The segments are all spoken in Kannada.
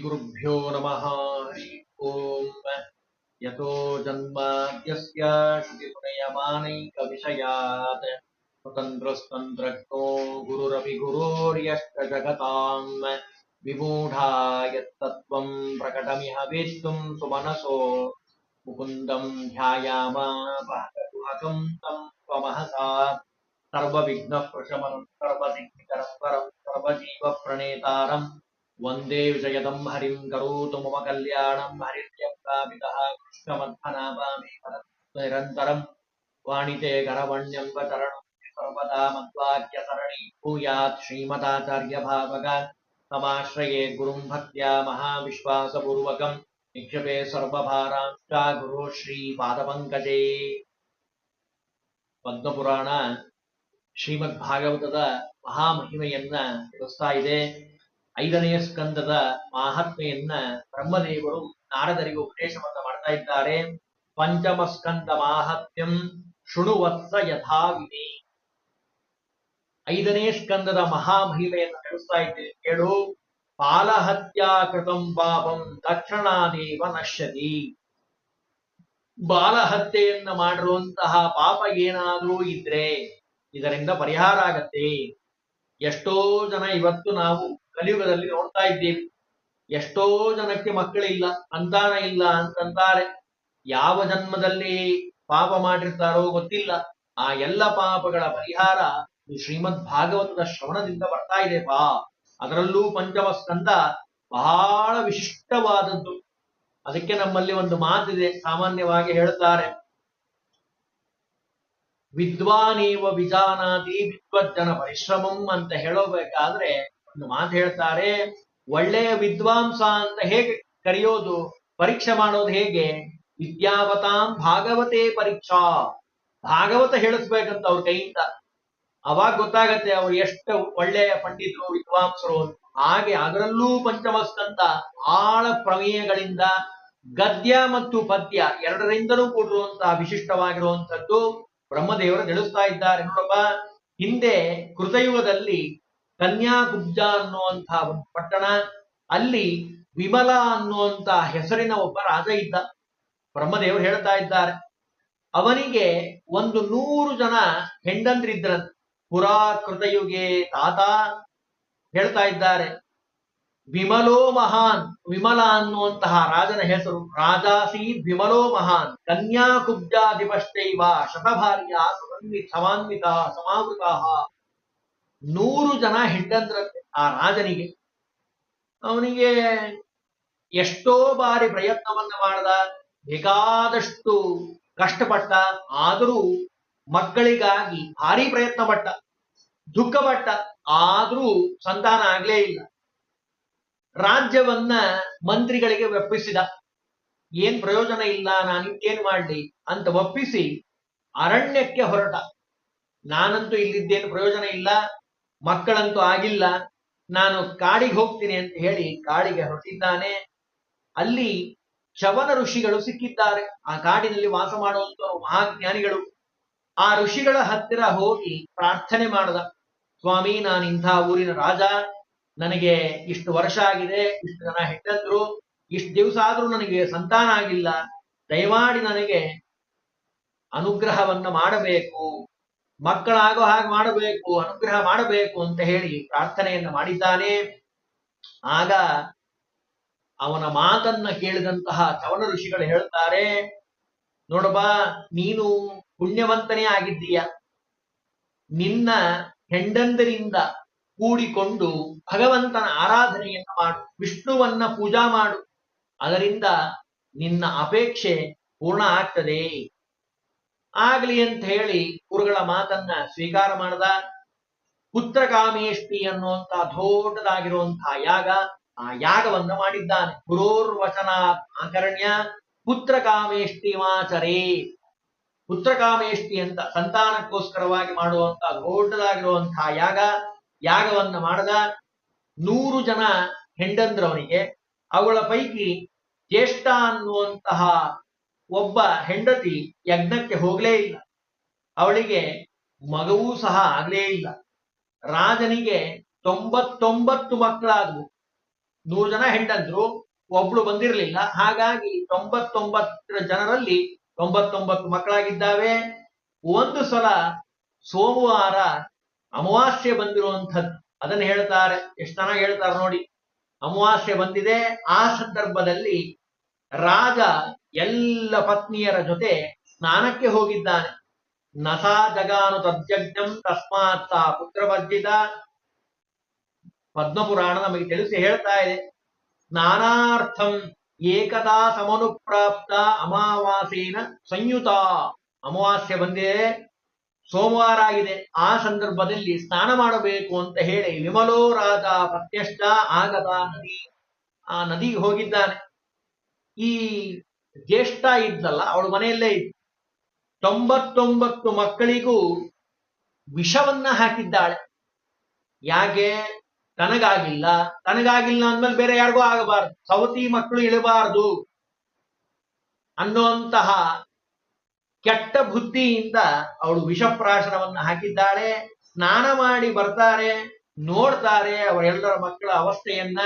श्रीगुरुभ्यो नमः। हरि ओम् यतो जन्माद्यस्य श्रुतिपुरयमानैकविषयात् स्वतन्त्रस्तन्त्रज्ञो गुरुरपि गुरोर्यश्च जगताम् विमूढा यत्तत्त्वम् प्रकटमिह वेत्तुम् सुमनसो। मुकुन्दम् ध्यायामापहकम् तम् त्वमहसा। सर्वविघ्नप्रशमनम् सर्वसिद्धिकरम् सर्वजीवप्रणेतारम्। वंदे विजयदम् हरिम् करोतु मम कल्याणम् हरिण्यम् कामितः कृष्णमध्वनामामि निरन्तरम् वाणिते करवण्यम् वचरणम् सर्वदा मद्वाक्यसरणि भूयात् श्रीमदाचार्यभावग तमाश्रये गुरुम् भक्त्या महाविश्वासपूर्वकम् निक्षपे सर्वभारांश्च गुरो श्रीपादपङ्कजे। ಪದ್ಮಪುರಾಣ ಶ್ರೀಮದ್ ಭಾಗವತದ ಮಹಾಮಹಿಮೆಯನ್ನ ತಿಳಿಸ್ತಾ ಇದೆ ಐದನೆಯ ಸ್ಕಂದದ ಮಹಾತ್ಮೆಯನ್ನ ಬ್ರಹ್ಮದೇವರು ನಾರದರಿಗೆ ಉಪದೇಶವನ್ನ ಮಾಡ್ತಾ ಇದ್ದಾರೆ. ಪಂಚಮ ಸ್ಕಂದ ಮಾಹಾತ್ಮ್ಯಂ ಶೃಣುವತ್ಸ ಯಥಾವಿಧಿ. ಐದನೇ ಸ್ಕಂದದ ಮಹಾಮಹಿಮೆಯನ್ನು ತಿಳಿಸ್ತಾ ಇದ್ದೇನೆ. ಕೇಳು. ಬಾಲಹತ್ಯಾ ಕೃತಂ ಪಾಪಂ ತಕ್ಷಣಾದೇವ ನಶ್ಯತಿ. ಬಾಲಹತ್ಯೆಯನ್ನ ಮಾಡಿರುವಂತಹ ಪಾಪ ಏನಾದರೂ ಇದ್ರೆ ಇದರಿಂದ ಪರಿಹಾರ ಆಗತ್ತೆ. ಎಷ್ಟೋ ಜನ ಇವತ್ತು ನಾವು ಕಲಿಯುಗದಲ್ಲಿ ನೋಡ್ತಾ ಇದ್ದೀವಿ. ಎಷ್ಟೋ ಜನಕ್ಕೆ ಮಕ್ಕಳಿಲ್ಲ ಸಂತಾನ ಇಲ್ಲ ಅಂತಂತಾರೆ. ಯಾವ ಜನ್ಮದಲ್ಲಿ ಪಾಪ ಮಾಡಿರ್ತಾರೋ ಗೊತ್ತಿಲ್ಲ. ಆ ಎಲ್ಲ ಪಾಪಗಳ ಪರಿಹಾರ ಶ್ರೀಮದ್ ಭಾಗವತದ ಶ್ರವಣದಿಂದ ಬರ್ತಾ ಇದೆ ಪಾ. ಅದರಲ್ಲೂ ಪಂಚಮ ಸ್ಕಂದ ಬಹಳ ವಿಶಿಷ್ಟವಾದದ್ದು. ಅದಕ್ಕೆ ನಮ್ಮಲ್ಲಿ ಒಂದು ಮಾತಿದೆ ಸಾಮಾನ್ಯವಾಗಿ ಹೇಳ್ತಾರೆ ವಿದ್ವಾನೇವ ವಿಜಾನಾತಿ ವಿದ್ವಜ್ಜನ ಪರಿಶ್ರಮಂ ಅಂತ ಹೇಳೋಬೇಕಾದ್ರೆ ಒಂದು ಮಾತು ಹೇಳ್ತಾರೆ, ಒಳ್ಳೆಯ ವಿದ್ವಾಂಸ ಅಂತ ಹೇಗೆ ಕರೆಯೋದು, ಪರೀಕ್ಷೆ ಮಾಡೋದು ಹೇಗೆ? ವಿದ್ಯಾವತಾಂ ಭಾಗವತೇ ಪರೀಕ್ಷಾ. ಭಾಗವತ ಹೇಳಿಸ್ಬೇಕಂತ ಅವ್ರ ಕೈಯಿಂದ. ಅವಾಗ ಗೊತ್ತಾಗತ್ತೆ ಅವ್ರು ಎಷ್ಟು ಒಳ್ಳೆಯ ಪಂಡಿತರು, ವಿದ್ವಾಂಸರು. ಹಾಗೆ ಅದರಲ್ಲೂ ಪಂಚಮಸ್ತಂತ ಆಳ ಪ್ರಮೇಯಗಳಿಂದ ಗದ್ಯ ಮತ್ತು ಪದ್ಯ ಎರಡರಿಂದಲೂ ಕೂಡಿರುವಂತಹ ವಿಶಿಷ್ಟವಾಗಿರುವಂತದ್ದು ಬ್ರಹ್ಮದೇವರು ತಿಳಿಸ್ತಾ ಇದ್ದಾರೆ. ನೋಡಪ್ಪ, ಹಿಂದೆ ಕೃತಯುಗದಲ್ಲಿ ಕನ್ಯಾಕುಬ್ಜ ಅನ್ನುವಂತಹ ಒಂದು ಪಟ್ಟಣ. ಅಲ್ಲಿ ವಿಮಲ ಅನ್ನುವಂತ ಹೆಸರಿನ ಒಬ್ಬ ರಾಜ ಇದ್ದ. ಬ್ರಹ್ಮದೇವರು ಹೇಳ್ತಾ ಇದ್ದಾರೆ. ಅವನಿಗೆ ಒಂದು ನೂರು ಜನ ಹೆಂಡಂದ್ರಿದ್ರಂತೆ ಪುರಾ ಕೃತಯುಗೆ ತಾತ ಹೇಳ್ತಾ ಇದ್ದಾರೆ. ವಿಮಲೋ ಮಹಾನ್, ವಿಮಲ ಅನ್ನುವಂತಹ ರಾಜನ ಹೆಸರು ರಾಜಾಸಿ ವಿಮಲೋ ಮಹಾನ್. ಕನ್ಯಾಕುಬ್ಜಾಧಿಪಷ್ಟೈವ ಶತಭಾರ್ಯ ಸಮನ್ವಿ ಸಮಾನ್ವಿತ ಸಮಾವೃತ ನೂರು ಜನ ಹೆಂಡಂದ್ರಂತೆ ಆ ರಾಜನಿಗೆ. ಅವನಿಗೆ ಎಷ್ಟೋ ಬಾರಿ ಪ್ರಯತ್ನವನ್ನ ಮಾಡದ, ಬೇಕಾದಷ್ಟು ಕಷ್ಟಪಟ್ಟ, ಆದರೂ ಮಕ್ಕಳಿಗಾಗಿ ಭಾರಿ ಪ್ರಯತ್ನ ಪಟ್ಟ ದುಃಖಪಟ್ಟ, ಆದರೂ ಸಂತಾನ ಆಗ್ಲೇ ಇಲ್ಲ. ರಾಜ್ಯವನ್ನ ಮಂತ್ರಿಗಳಿಗೆ ಒಪ್ಪಿಸಿದ. ಏನ್ ಪ್ರಯೋಜನ ಇಲ್ಲ, ನಾನು ಇನ್ನೇನ್ ಮಾಡ್ಲಿ ಅಂತ ಒಪ್ಪಿಸಿ ಅರಣ್ಯಕ್ಕೆ ಹೊರಟ. ನಾನಂತೂ ಇಲ್ಲಿದ್ದೇನು ಪ್ರಯೋಜನ ಇಲ್ಲ. ಮಕ್ಕಳಂತೂ ಆಗಿಲ್ಲ. ನಾನು ಕಾಡಿಗೆ ಹೋಗ್ತೀನಿ ಅಂತ ಹೇಳಿ ಕಾಡಿಗೆ ಹೊರಟಿದ್ದಾನೆ. ಅಲ್ಲಿ ಶವನ ಋಷಿಗಳು ಸಿಕ್ಕಿದ್ದಾರೆ. ಆ ಕಾಡಿನಲ್ಲಿ ವಾಸ ಮಾಡುವಂತಹ ಮಹಾಜ್ಞಾನಿಗಳು. ಆ ಋಷಿಗಳ ಹತ್ತಿರ ಹೋಗಿ ಪ್ರಾರ್ಥನೆ ಮಾಡದ. ಸ್ವಾಮಿ, ನಾನು ಇಂಥ ಊರಿನ ರಾಜ. ನನಗೆ ಇಷ್ಟು ವರ್ಷ ಆಗಿದೆ. ಇಷ್ಟು ಜನ ಹೆಂಡಂದ್ರು ಇಷ್ಟು ದಿವಸ ಆದ್ರೂ ನನಗೆ ಸಂತಾನ ಆಗಿಲ್ಲ. ದಯಮಾಡಿ ನನಗೆ ಅನುಗ್ರಹವನ್ನ ಮಾಡಬೇಕು. ಮಕ್ಕಳಾಗೋ ಹಾಗೆ ಮಾಡಬೇಕು, ಅನುಗ್ರಹ ಮಾಡಬೇಕು ಅಂತ ಹೇಳಿ ಪ್ರಾರ್ಥನೆಯನ್ನ ಮಾಡಿದ್ದಾನೆ. ಆಗ ಅವನ ಮಾತನ್ನ ಕೇಳಿದಂತಹ ಚವನ ಋಷಿಗಳು ಹೇಳ್ತಾರೆ ನೋಡಬಾ ನೀನು ಪುಣ್ಯವಂತನೇ ಆಗಿದ್ದೀಯ. ನಿನ್ನ ಹೆಂಡಂದರಿಂದ ಕೂಡಿಕೊಂಡು ಭಗವಂತನ ಆರಾಧನೆಯನ್ನ ಮಾಡು, ವಿಷ್ಣುವನ್ನ ಪೂಜಾ ಮಾಡು. ಅದರಿಂದ ನಿನ್ನ ಅಪೇಕ್ಷೆ ಪೂರ್ಣ ಆಗ್ತದೆ. ಆಗ್ಲಿ ಅಂತ ಹೇಳಿ ಗುರುಗಳ ಮಾತನ್ನ ಸ್ವೀಕಾರ ಮಾಡದ ಪುತ್ರಕಾಮೇಷ್ಟಿ ಅನ್ನುವಂತ ದೊಡ್ಡದಾಗಿರುವಂತಹ ಯಾಗ, ಆ ಯಾಗವನ್ನ ಮಾಡಿದ್ದಾನೆ. ಗುರೋರ್ವಚನ ಆಕರಣ್ಯ ಪುತ್ರಕಾಮೇಷ್ಟಿ ಮಾಚರೇ. ಪುತ್ರಕಾಮೇಷ್ಟಿ ಅಂತ ಸಂತಾನಕ್ಕೋಸ್ಕರವಾಗಿ ಮಾಡುವಂತ ದೊಡ್ಡದಾಗಿರುವಂತಹ ಯಾಗ, ಯಾಗವನ್ನ ಮಾಡದ ನೂರು ಜನ ಹೆಂಡಂದ್ರವನಿಗೆ, ಅವಳ ಪೈಕಿ ಜ್ಯೇಷ್ಠ ಅನ್ನುವಂತಹ ಒಬ್ಬ ಹೆಂಡತಿ ಯಜ್ಞಕ್ಕೆ ಹೋಗಲೇ ಇಲ್ಲ. ಅವಳಿಗೆ ಮಗವೂ ಸಹ ಆಗಲೇ ಇಲ್ಲ. ರಾಜನಿಗೆ ತೊಂಬತ್ತೊಂಬತ್ತು ಮಕ್ಕಳಾದವು. ನೂರು ಜನ ಹೆಂಡಂದ್ರು ಒಬ್ಳು ಬಂದಿರಲಿಲ್ಲ. ಹಾಗಾಗಿ ತೊಂಬತ್ತೊಂಬತ್ತರ ಜನರಲ್ಲಿ ತೊಂಬತ್ತೊಂಬತ್ತು ಮಕ್ಕಳಾಗಿದ್ದಾವೆ. ಒಂದು ಸಲ ಸೋಮವಾರ ಅಮಾವಾಸ್ಯೆ ಬಂದಿರುವಂಥದ್ದು. ಅದನ್ನು ಹೇಳ್ತಾರೆ. ಎಷ್ಟು ಜನ ಹೇಳ್ತಾರೆ ನೋಡಿ. ಅಮಾವಾಸ್ಯೆ ಬಂದಿದೆ. ಆ ಸಂದರ್ಭದಲ್ಲಿ ರಾಜ ಎಲ್ಲ ಪತ್ನಿಯರ ಜೊತೆ ಸ್ನಾನಕ್ಕೆ ಹೋಗಿದ್ದಾನೆ. ನಸಾ ಜಗಾನು ತದ್ಯಜ್ಞಂ ತಸ್ಮಾತ್ ಸಾ ಪುತ್ರವರ್ಜಿತ ಪದ್ಮಪುರಾಣ ನಮಗೆ ತಿಳಿಸಿ ಹೇಳ್ತಾ ಇದೆ. ಸ್ನಾನಾರ್ಥಂ ಏಕತಾ ಸಮನುಪ್ರಾಪ್ತ ಅಮಾವಾಸೇನ ಸಂಯುತ. ಅಮಾವಾಸ್ಯೆ ಬಂದಿದೆ ಸೋಮವಾರ ಆಗಿದೆ. ಆ ಸಂದರ್ಭದಲ್ಲಿ ಸ್ನಾನ ಮಾಡಬೇಕು ಅಂತ ಹೇಳಿ ವಿಮಲೋ ರಾಜ ಪ್ರತ್ಯಷ್ಟ ಆಗದ ನದಿ ಆ ನದಿಗೆ ಹೋಗಿದ್ದಾನೆ. ಈ ಜ್ಯೇಷ್ಠ ಇದ್ದಲ್ಲ ಅವಳ ಮನೆಯಲ್ಲೇ ಇದ್ದ. ತೊಂಬತ್ತೊಂಬತ್ತು ಮಕ್ಕಳಿಗೂ ವಿಷವನ್ನ ಹಾಕಿದ್ದಾಳೆ. ಯಾಕೆ? ತನಗಾಗಿಲ್ಲ. ತನಗಾಗಿಲ್ಲ ಅಂದ್ಮೇಲೆ ಬೇರೆ ಯಾರಿಗೂ ಆಗಬಾರ್ದು. ಸವತಿ ಮಕ್ಕಳು ಇಳಬಾರ್ದು ಅನ್ನುವಂತಹ ಕೆಟ್ಟ ಬುದ್ಧಿಯಿಂದ ಅವಳು ವಿಷಪ್ರಾಶನವನ್ನ ಹಾಕಿದ್ದಾಳೆ. ಸ್ನಾನ ಮಾಡಿ ಬರ್ತಾರೆ, ನೋಡ್ತಾರೆ ಅವರೆಲ್ಲರ ಮಕ್ಕಳ ಅವಸ್ಥೆಯನ್ನ.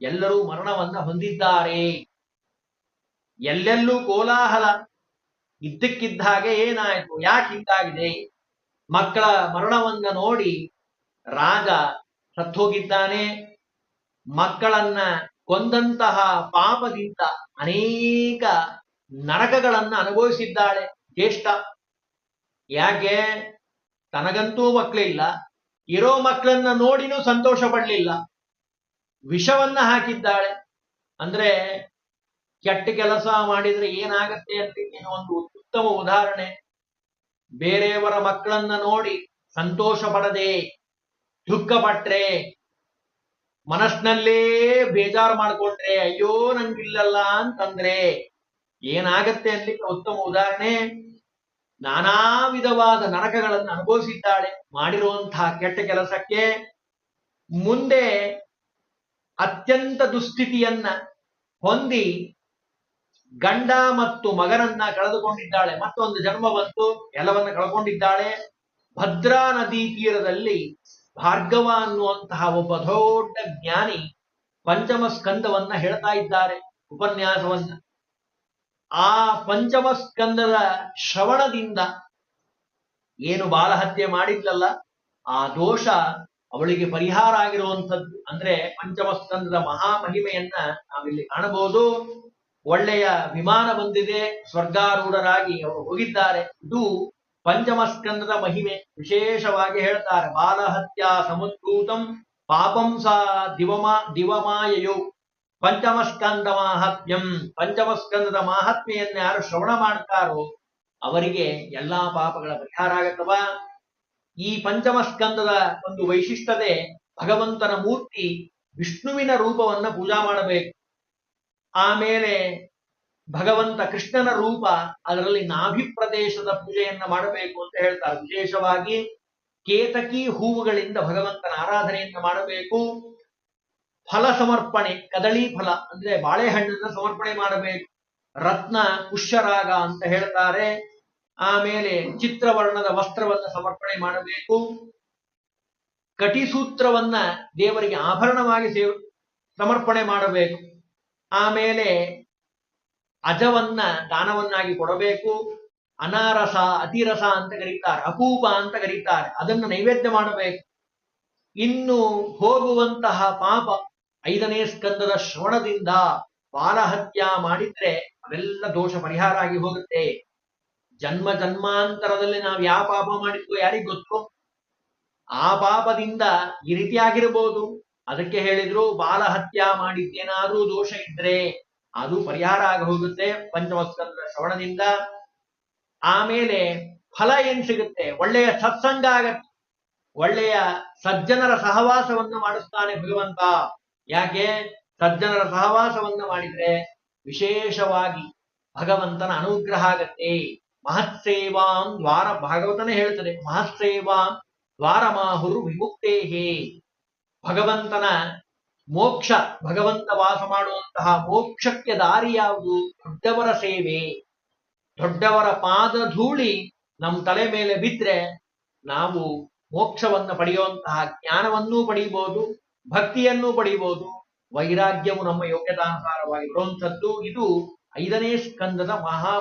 ಎಲ್ಲರೂ ಮರಣವನ್ನ ಹೊಂದಿದ್ದಾರೆ. ಎಲ್ಲೆಲ್ಲೂ ಕೋಲಾಹಲ ಇದ್ದಕ್ಕಿದ್ದ ಹಾಗೆ ಏನಾಯಿತು? ಯಾಕೆ ಹಿಂಗಾಗಿದೆ? ಮಕ್ಕಳ ಮರಣವನ್ನು ನೋಡಿ ರಾಜ ಸತ್ತೋಗಿದ್ದಾನೆ. ಮಕ್ಕಳನ್ನ ಕೊಂದಂತಹ ಪಾಪದಿಂದ ಅನೇಕ ನರಕಗಳನ್ನ ಅನುಭವಿಸಿದ್ದಾಳೆ ಜ್ಯೇಷ್ಠ. ಯಾಕೆ? ತನಗಂತೂ ಮಕ್ಕಳಿಲ್ಲ ಇರೋ ಮಕ್ಕಳನ್ನ ನೋಡಿನೂ ಸಂತೋಷ ಪಡ್ಲಿಲ್ಲ. ವಿಷವನ್ನ ಹಾಕಿದ್ದಾಳೆ. ಅಂದ್ರೆ ಕೆಟ್ಟ ಕೆಲಸ ಮಾಡಿದ್ರೆ ಏನಾಗತ್ತೆ ಅಂತ ಒಂದು ಉತ್ತಮ ಉದಾಹರಣೆ. ಬೇರೆಯವರ ಮಕ್ಕಳನ್ನ ನೋಡಿ ಸಂತೋಷ ಪಡದೆ, ದುಃಖ ಪಟ್ರೆ ಮನಸ್ನಲ್ಲೇ ಬೇಜಾರು ಮಾಡ್ಕೊಂಡ್ರೆ, ಅಯ್ಯೋ ನಂಗಿಲ್ಲಲ್ಲ ಅಂತಂದ್ರೆ ಏನಾಗತ್ತೆ ಅನ್ಲಿಕ್ಕೆ ಉತ್ತಮ ಉದಾಹರಣೆ? ನಾನಾ ವಿಧವಾದ ನರಕಗಳನ್ನು ಅನುಭವಿಸಿದ್ದಾಳೆ. ಮಾಡಿರುವಂತಹ ಕೆಟ್ಟ ಕೆಲಸಕ್ಕೆ ಮುಂದೆ ಅತ್ಯಂತ ದುಸ್ಥಿತಿಯನ್ನ ಹೊಂದಿ ಗಂಡ ಮತ್ತು ಮಗನನ್ನ ಕಳೆದುಕೊಂಡಿದ್ದಾಳೆ. ಮತ್ತೊಂದು ಜನ್ಮ ಬಂತು, ಎಲ್ಲವನ್ನ ಕಳ್ಕೊಂಡಿದ್ದಾಳೆ. ಭದ್ರಾ ನದಿ ತೀರದಲ್ಲಿ ಭಾರ್ಗವ ಅನ್ನುವಂತಹ ಒಬ್ಬ ದೊಡ್ಡ ಜ್ಞಾನಿ ಪಂಚಮ ಸ್ಕಂದವನ್ನ ಹೇಳ್ತಾ ಇದ್ದಾರೆ, ಉಪನ್ಯಾಸವನ್ನ. ಆ ಪಂಚಮ ಸ್ಕಂದದ ಶ್ರವಣದಿಂದ ಏನು ಬಾಲಹತ್ಯೆ ಮಾಡಿದ್ಲಲ್ಲ, ಆ ದೋಷ ಅವಳಿಗೆ ಪರಿಹಾರ ಆಗಿರುವಂಥದ್ದು. ಅಂದ್ರೆ ಪಂಚಮ ಸ್ಕಂದದ ಮಹಾಮಹಿಮೆಯನ್ನ ನಾವಿಲ್ಲಿ ಕಾಣಬಹುದು. ಒಳ್ಳೆಯ ವಿಮಾನ ಬಂದಿದೆ, ಸ್ವರ್ಗಾರೂಢರಾಗಿ ಅವರು ಹೋಗಿದ್ದಾರೆ. ಇದು ಪಂಚಮಸ್ಕಂದದ ಮಹಿಮೆ. ವಿಶೇಷವಾಗಿ ಹೇಳ್ತಾರೆ, ಬಾಲಹತ್ಯಾ ಸಮುದ್ಭೂತಂ ಪಾಪಂ ಸಾ ದಿವಮಾ ದಿವಮಾಯಯೋ. ಪಂಚಮಸ್ಕಂದ ಮಾಹಾತ್ಮ್ಯಂ. ಪಂಚಮಸ್ಕಂದದ ಮಾಹಾತ್ಮೆಯನ್ನು ಯಾರು ಶ್ರವಣ ಮಾಡ್ತಾರೋ, ಅವರಿಗೆ ಎಲ್ಲಾ ಪಾಪಗಳ ಪರಿಹಾರ ಆಗತ್ತವ ಈ ಪಂಚಮಸ್ಕಂದದ ಒಂದು ವೈಶಿಷ್ಟ್ಯತೆ ಭಗವಂತನ ಮೂರ್ತಿ ವಿಷ್ಣುವಿನ ರೂಪವನ್ನ ಪೂಜಾ ಮಾಡಬೇಕು. ಆಮೇಲೆ ಭಗವಂತ ಕೃಷ್ಣನ ರೂಪ, ಅದರಲ್ಲಿ ನಾಭಿ ಪ್ರದೇಶದ ಪೂಜೆಯನ್ನ ಮಾಡಬೇಕು ಅಂತ ಹೇಳ್ತಾರೆ. ವಿಶೇಷವಾಗಿ ಕೇತಕಿ ಹೂವುಗಳಿಂದ ಭಗವಂತನ ಆರಾಧನೆಯನ್ನ ಮಾಡಬೇಕು. ಫಲ ಸಮರ್ಪಣೆ, ಕದಳಿ ಫಲ ಅಂದ್ರೆ ಬಾಳೆಹಣ್ಣನ್ನ ಸಮರ್ಪಣೆ ಮಾಡಬೇಕು. ರತ್ನ, ಪುಷ್ಯರಾಗ ಅಂತ ಹೇಳ್ತಾರೆ. ಆಮೇಲೆ ಚಿತ್ರವರ್ಣದ ವಸ್ತ್ರವನ್ನ ಸಮರ್ಪಣೆ ಮಾಡಬೇಕು. ಕಟಿಸೂತ್ರವನ್ನ ದೇವರಿಗೆ ಆಭರಣವಾಗಿ ಸೇವ, ಸಮರ್ಪಣೆ ಮಾಡಬೇಕು. ಆಮೇಲೆ ಅಜವನ್ನ ದಾನವನ್ನಾಗಿ ಕೊಡಬೇಕು. ಅನಾರಸ, ಅತಿರಸ ಅಂತ ಕರೀತಾರೆ. ಅಪೂಪ ಅಂತ ಕರೀತಾರೆ. ಅದನ್ನು ನೈವೇದ್ಯ ಮಾಡಬೇಕು. ಇನ್ನು ಹೋಗುವಂತಹ ಪಾಪ ಐದನೇ ಸ್ಕಂದದ ಶ್ರವಣದಿಂದ ಬಾಲಹತ್ಯ ಮಾಡಿದ್ರೆ ಅವೆಲ್ಲ ದೋಷ ಪರಿಹಾರ ಆಗಿ ಹೋಗುತ್ತೆ. ಜನ್ಮ ಜನ್ಮಾಂತರದಲ್ಲಿ ನಾವು ಯಾವ ಪಾಪ ಮಾಡಿದ್ವೋ ಯಾರಿಗ್ ಗೊತ್ತು? ಆ ಪಾಪದಿಂದ ಈ ರೀತಿ ಆಗಿರಬಹುದು ಅದಕ್ಕೆ ಹೇಳಿದ್ರು, ಬಾಲಹತ್ಯ ಮಾಡಿದ್ದೇನಾದ್ರೂ ದೋಷ ಇದ್ರೆ ಅದು ಪರಿಹಾರ ಆಗ ಹೋಗುತ್ತೆ ಪಂಚಮಸ್ಕಂದ್ರ ಶ್ರವಣದಿಂದ. ಆಮೇಲೆ ಫಲ ಏನ್ ಸಿಗುತ್ತೆ? ಒಳ್ಳೆಯ ಸತ್ಸಂಗ ಆಗತ್ತೆ. ಒಳ್ಳೆಯ ಸಜ್ಜನರ ಸಹವಾಸವನ್ನು ಮಾಡಿಸ್ತಾನೆ ಭಗವಂತ. ಯಾಕೆ? ಸಜ್ಜನರ ಸಹವಾಸವನ್ನು ಮಾಡಿದ್ರೆ ವಿಶೇಷವಾಗಿ ಭಗವಂತನ ಅನುಗ್ರಹ ಆಗತ್ತೆ. ಮಹತ್ಸೇವಾಂ ದ್ವಾರ ಭಾಗವತನೇ ಹೇಳ್ತದೆ. ಮಹತ್ಸೇವಾಂ ದ್ವಾರಮಾಹುರು ವಿಮುಕ್ತೇಹೇ. ಭಗವಂತನ ಮೋಕ್ಷ, ಭಗವಂತ ವಾಸ ಮಾಡುವಂತಹ ಮೋಕ್ಷಕ್ಕೆ ದಾರಿ ಯಾವುದು? ದೊಡ್ಡವರ ಸೇವೆ. ದೊಡ್ಡವರ ಪಾದ ಧೂಳಿ ನಮ್ಮ ತಲೆ ಮೇಲೆ ಬಿದ್ರೆ ನಾವು ಮೋಕ್ಷವನ್ನು ಪಡೆಯುವಂತಹ ಜ್ಞಾನವನ್ನೂ ಪಡೆಯಬಹುದು ಭಕ್ತಿಯನ್ನೂ ಪಡೆಯಬಹುದು ವೈರಾಗ್ಯವು ನಮ್ಮ ಯೋಗ್ಯತಾನುಸಾರವಾಗಿ ಬರುವಂಥದ್ದು. ಇದು ಐದನೇ ಸ್ಕಂದದ ಮಹಾ